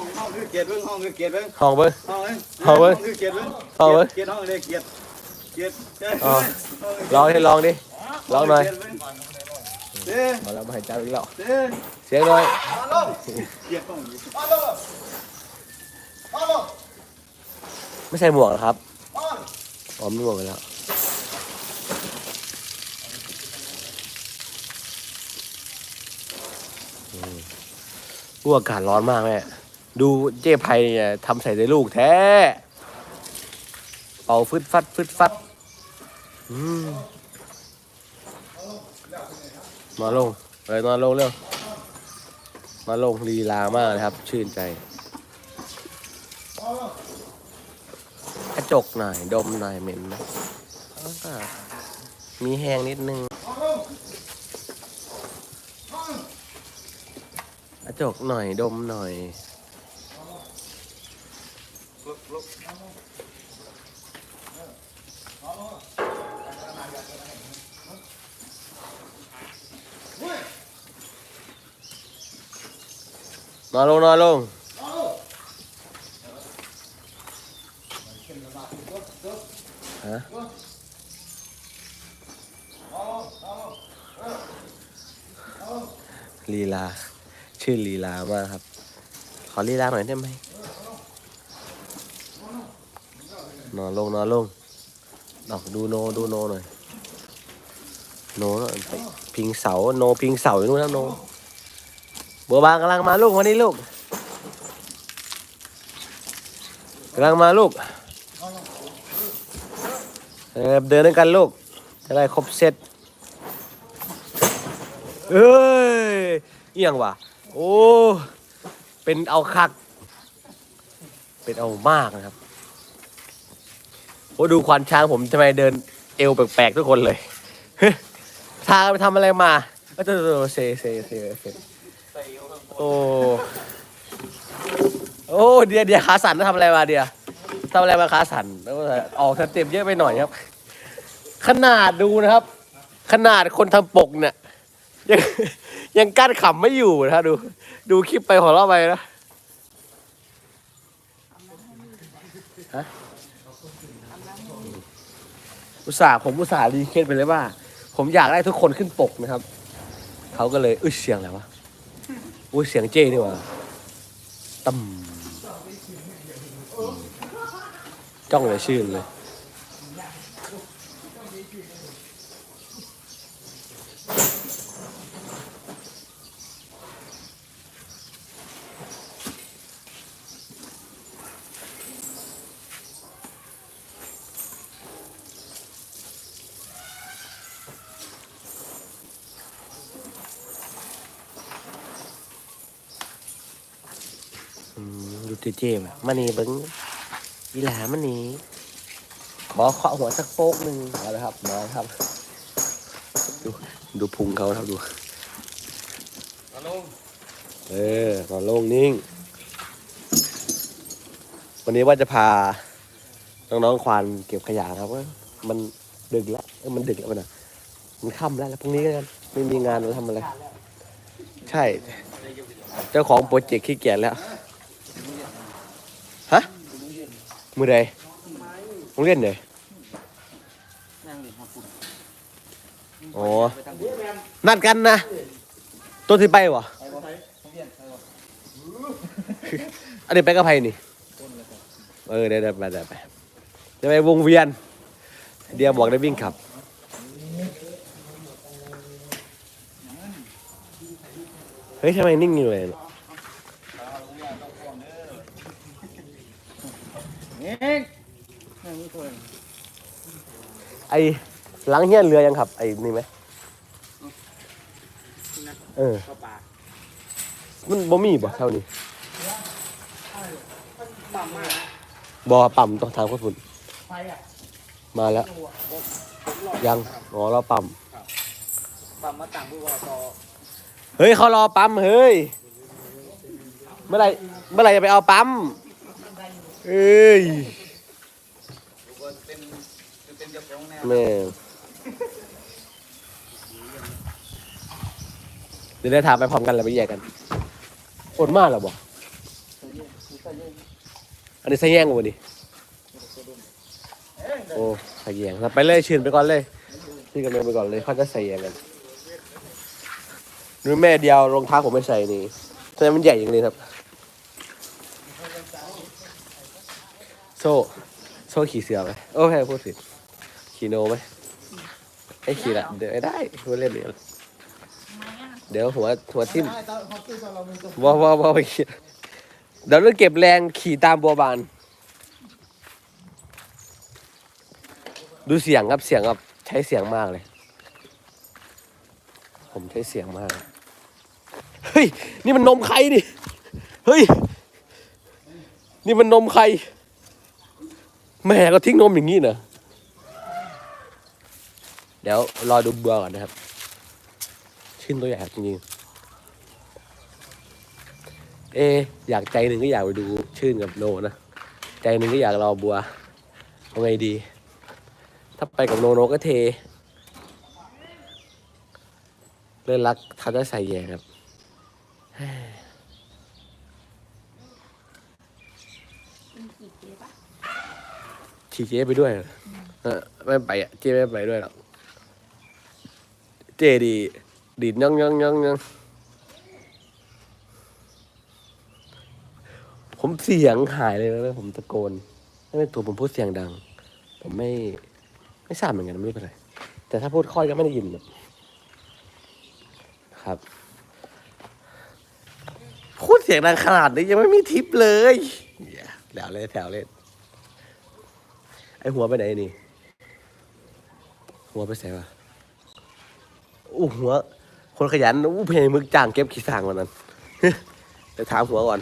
องห้องคือเกียรติเบิ้งห้องคือเกียรติเบิ้งห้องเบิ้งห้องเอ้ยห้องเว้ยคือเกียรติเบิ้งห้องเว้ยเกียรติห้องเลยเกียรติเกียรติเอ้ยอ๋อห้องเอ้ยลองดิลองดิลองหน่อยเกีรติเบิ้งเด้เอาแล้วมาให้เจ้าอีกแล้วเด้เสียงหน่อยเกียรติห้องอยู่ไม่ใส่หมวกเหรอครับอ๋อไม่หมวกไปแล้วอืมอู้อากาศร้อนมากแม่ ดูเจ๊ไพเนี่ยทำใส่ในลูกแท้ เป่าฟึดฟัดฟึดฟัดมาลงเลยมาลงเร็ว มาลงลีลามากเลยครับ ชื่นใจ กระจกหน่อย ดมหน่อยเหม็นไหมแล้วก็มีแห้งนิดนึงกระจกหน่อยดมหน่อย นอนลงนอนลงฮะลีลา ชื่อลีลามากครับ ขอลีลาหน่อยได้ไหมนอนลงนอนลงดอกดูโนดูโนหน่อย โน่พิงเสาโนพิงเสาอยู่นู่นแล้วโน บัวบางกำลังมาลูกวันนี้ลูกกำลังมาลูกเออเดินด้วยกันลูกจะได้ครบเซตเอ้ยเอียงว่ะโอ้เป็นเอาคัก เป็นเอามากนะครับโอ้ดูควานช้างผมทำไมเดินเอวแปลกๆทุกคนเลยทางไปทำอะไรมาก็จะเซเซเซเซ โอ้ โอ้เดียเดียขาสั่นแล้วทำอะไรมาเดียทำอะไรมาขาสั่นแล้วก็ออกสเต็ปเยอะไปหน่อยครับ ขนาดดูนะครับ ขนาดคนทำปกเนี่ย ยังยังกั้นขำไม่อยู่นะดู ดูคลิปไปหัวเราะไปนะฮะอุตส่าห์ผมอุตส่าห์รีเควสไปเลยว่า ผมอยากได้ทุกคนขึ้นปกนะครับ เขาก็เลยอุ้ยเสียงอะไรวะ อุ้ยเสียงเจนี่หว่าตั้มจ้องเลยชื่นเลย มดูเจเจมมันนี่เบิ้งอีหลามันนี่ขอเคาะหัวสักโป๊กหนึ่งเอาละครับมาครับ ดูดูพุงเขาครับดูเออนอนโล่งนิ่ง วันนี้ว่าจะพา น้องๆควานเก็บขยะครับว่ามันดึกแล้วเออมันดึกแล้วมันอะมันค่ำแล้วแล้วพรุ่งนี้กันไม่มีงานเราทำอะไร ใช่ เจ้าของโปรเจกต์ขี้เกียจแล้ว ฮะ มือใดโรงเรียนไหนอ๋อนัดกันนะตัวที่ไปวะอันนี้ไปกับใครนี่ เออเดี๋ยวเดี๋ยวไปเดี๋ยวไปเดี๋ยวไปวงเวียน เดี๋ยวบอกได้วิ่งขับเฮ้ยทำไมนิ่งอยู่เลย นี่นั่งนี่คนไอหลังเฮียนเรือยังขับ ไอ้นี่ไหมเออ เข้าป่ามันบ่มีบ่เท่านี้ปั๊มมากบ่ปั๊มต้องทางคนฝุ่นไฟอะมาแล้ว ยังอ๋อเราปั๊มปั๊มมาต่างผู้ว่าต่อเฮ้ยเขารอปั๊มเฮ้ย เมื่อไหรเมื่อไหรจะไปเอาปั๊ม เอ้ยเป็นเป็นเจ้าของแนวแม่เดี๋ยวได้ถามไปพร้อมกันแล้วไปแยกกันอดมากเหรอบ่อันนี้ใส่แย่งกว่าดิโอ้ใส่แย่งครับไปเลยชื่นไปก่อนเลยพี่กับเมย์ไปก่อนเลยเขาจะใส่แย่งกันดูแม่เดียวรองเท้าผมไม่ใส่นี่ทำไมมันใหญ่อย่างนี้ครับ โซ่โซ่ขี่เสือไหมโอ้ยพูดผิดขี่โนไหมไอ้ขี่ละเดี๋ยวได้พูดเล่นเดี๋ยวเดี๋ยวหัวหัวทิ่มได้ตอนเขาตีตอนเรามีตัวว้าวว้าวว้าวไปขี่เดี๋ยวเราเก็บแรงขี่ตามบัวบาน ดูเสียงครับเสียงครับใช้เสียงมากเลย ผมใช้เสียงมาก เฮ้ย นี่มันนมใครนี่เฮ้ย นี่มันนมใคร แม่ก็ทิ้งนมอย่างนี้เนอะเดี๋ยวรอดูบัวก่อนนะครับ ชื่นตัวใหญ่ครับจริงๆเอะอยากใจหนึ่งก็อยากไปดูชื่นกับโนนะ ใจหนึ่งก็อยากรอบัวเอาไงดี ถ้าไปกับโนโนก็เท เล่นรักทัดได้ใส่แย่ครับ ขี่เจ๊ไปด้วยเออไม่ไปอะเจ๊ไม่ไปด้วยหรอกเจ๊ดี ดีดยังยังยังยังผมเสียงหายเลยนะผมตะโกนไม่เป็นตัวผมพูดเสียงดัง ผมไม่ ไม่ทราบเหมือนกันไม่เป็นไรแต่ถ้าพูดค่อยก็ไม่ได้ยินแบบครับพูดเสียงดังขนาดนี้ยังไม่มีทิปเลยอย่าแถวเล่นแถวเล่น ไอหัวไปไหนนี่ หัวไปใส่ปะอู้หัว คนขยันอู้เพลงมึกจ้างเก็บขี้สร้างวันนั้นเดี๋ยวถามหัวก่อน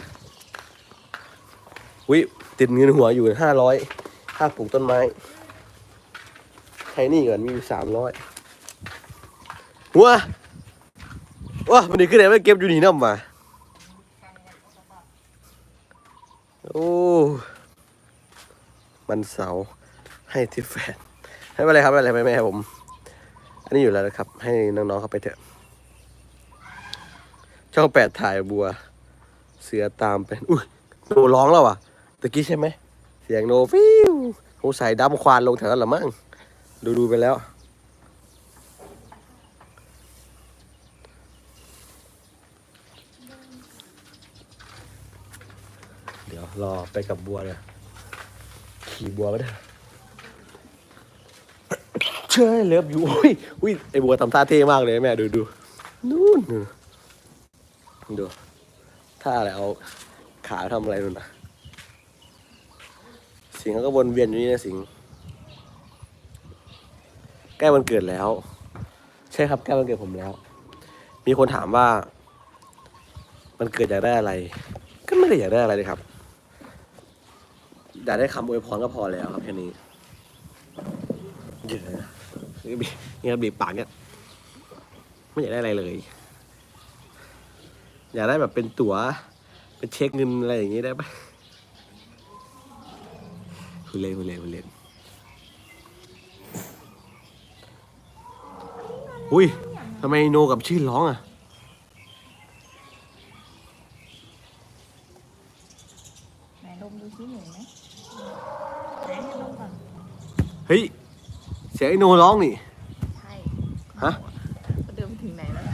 วิติดเงินหัวอยู่ห้าร้อยค่าปลูกต้นไม้ใช้นี่ก่อนมีอยู่สามร้อยหัวว้าวันนี้ขึ้นไหนไม่เก็บอยู่นี่น้ำมาโอ้มันเสาร์ ให้ทิฟแฟนให้ไปเลยครับไม่เป็นไรไม่ไม่ผม อันนี้อยู่แล้วนะครับ ให้น้องๆเขาไปเถอะ ช่องแปดถ่ายบัว เสือตามเป็นอุ้ยโนร้องแล้วอะตะกี้ใช่ไหมเสียงโนฟิวโอ้ใส่ดำควานลงแถวนั้นละมั้งดูดูไปแล้วเดี๋ยวรอไปกับบัวเลยขี่บัวไป เชื่อเลิฟอยู่อุ้ยอุ้ยไอบัวทำท่าเท่มากเลยแม่ดูดูนู่นดูท่าอะไรเอาขาทำอะไรนู่นนะสิงเขาก็วนเวียนอยู่นี่นะสิงใกล้วันเกิดแล้ว ใช่ครับใกล้วันเกิดผมแล้ว มีคนถามว่า มันเกิดอยากได้อะไร ก็ไม่ได้อยากได้อะไรเลยครับอยากได้คำอวยพรก็พอแล้วครับแค่นี้เยอะนะ นี่บีนี่บีบปากเนี่ยไม่อยากได้อะไรเลย อยากได้แบบเป็นตัว๋ว เป็นเช็คเงินอะไรอย่างงี้ได้ปะคุณเล่นคุณเล่นคุณเล่นอุ้ยทำไมโนกับชื่อร้องอะ ไหนดมดูซิหนูไหมไหนให้ดมก่อน เฮ้ย เสียงไอโนร้องนี่ ใช่ฮะก็เดินไปถึงไหนแล้ว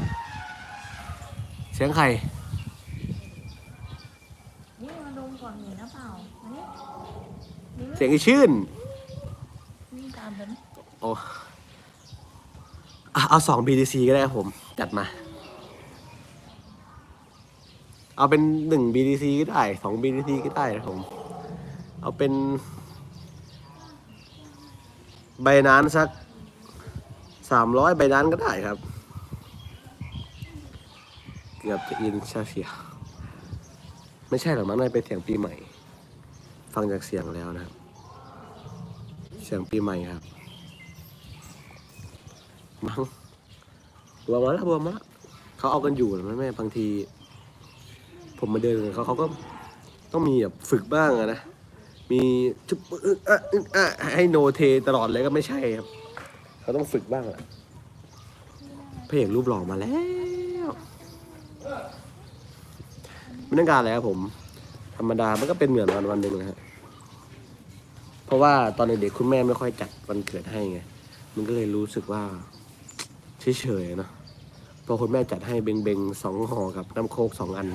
เสียงใคร นี่มาดมก่อนหนีนะเปล่ามานี่นี่เสียงไอชื่นนี่ตามฉันโอ้อะเอาสอง BTC ก็ได้ครับผม จัดมา เอาเป็นหนึ่ง BTC ก็ได้สอง BTC ก็ได้นะครับผม เอาเป็น ใบนานสักสามร้อยใบนานก็ได้ครับ เกือบจะอินชาเสีย ไม่ใช่หรอกมันไม่เป็นเสียงปีใหม่ ฟังจากเสียงแล้วนะครับ เสียงปีใหม่ครับ มั้งบัวมาแล้วบัวมาแล้วเขาเอากันอยู่นะแม่บางที ผมมาเดินกับเขาเขาก็ต้องมีแบบฝึกบ้างอะนะ มีจุบอึ๊ะอะอึ๊ะอะให้โนเทตลอดเลยก็ไม่ใช่ครับ เขาต้องฝึกบ้างแหละพระเอกรูปหล่อมาแล้วไม่ต้องการอะไรครับผม ธรรมดามันก็เป็นเหมือนวันวันหนึ่งนะฮะเพราะว่าตอนเด็กๆคุณแม่ไม่ค่อยจัดวันเกิดให้ไง มันก็เลยรู้สึกว่าเฉยๆเนาะพอคุณแม่จัดให้เบงๆสองห่อกับน้ำโคกสองอัน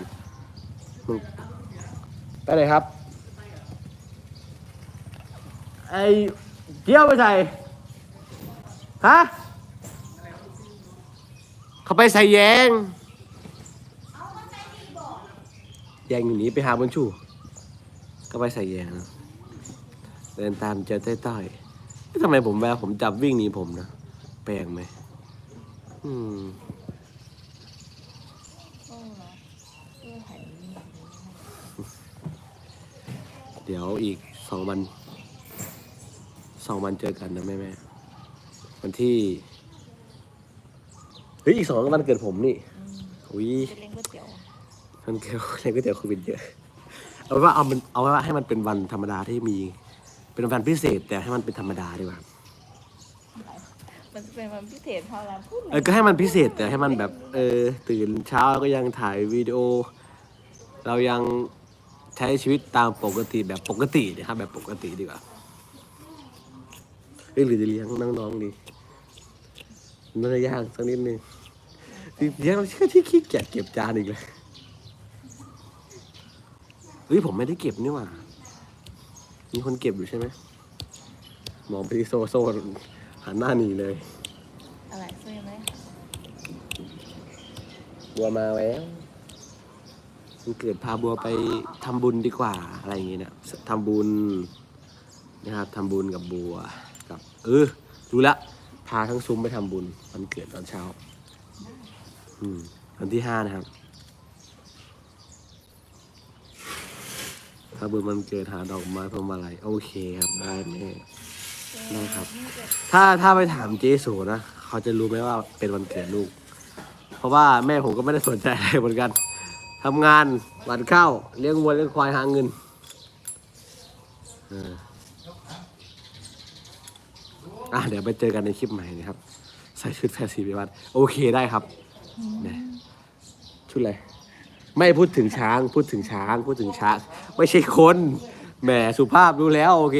มันไปเลยครับ ไอ้เกี้ยวไปใส่ ฮะ เขาไปใส่แยง แยงอยู่นี้ไปหาบนชูก็ไปใส่แยงนะเดินตามเจอต้อยเอ๊ะทำไมผมเวลาผมจับวิ่งหนีผมนะ แปลกไหม อืมเดี๋ยวอีกสองวัน องวันเจอกันนะแม่แม่วันที่เฮ้ยอีกสองวันเกิดผมนี่อืมอุ้ยจะเล่นก๋วยเตี๋ยวมันเกี่ยวอะไรก็เดี๋ยวโควิดเยอะเอาเป็นว่าเอามันเอาไว้ว่าให้มันเป็นวันธรรมดาที่มี เป็นวันพิเศษ แต่ให้มันเป็นธรรมดาดีกว่ามันจะเป็นวันพิเศษพอเราพูดเออก็ให้มันพิเศษแต่ให้มันแบบเออตื่นเช้าก็ยังถ่ายวิดีโอ เรายังใช้ชีวิตตามปกติแบบปกตินะครับแบบปกติดีกว่าเอ้ย หรือจะเลี้ยงน้องๆดีน่าจะยากสักนิดนึงเลี้ยงเราเชื่อที่ขี้เกียจเก็บจานอีกเลยเฮ้ยผมไม่ได้เก็บนี่หว่า มีคนเก็บอยู่ใช่ไหมมองไปที่โซโซหันหน้าหนีเลย อะไรเสื้อไหมบัวมาแล้วมันเกิดพาบัวไปทำบุญดีกว่าอะไรอย่างเงี้ยนะทำบุญนะครับทำบุญกับบัว กับเออรู้ละพาทั้งซุ้มไปทำบุญวันเกิดตอนเช้า อืมวันที่ห้านะครับทำบุญวันเกิดหาดอกไม้พวงมาลัยโอเคครับได้แม่ได้ครับ ถ้าถ้าไปถามเจสูนะเขาจะรู้ไหมว่าเป็นวันเกิดลูก เพราะว่าแม่ผมก็ไม่ได้สนใจอะไรเหมือนกันทำงานหวานข้าวเลี้ยงวัวเลี้ยงควายหาเงินเออ อะเดี๋ยวไปเจอกันในคลิปใหม่นะครับ ใส่ชุดแฟร์ซีไปวัดโอเคได้ครับเนี่ยชุดอะไรไม่พูดถึงช้าง พูดถึงช้าง พูดถึงช้าง ไม่ใช่คน แหมสุภาพรู้แล้วโอเค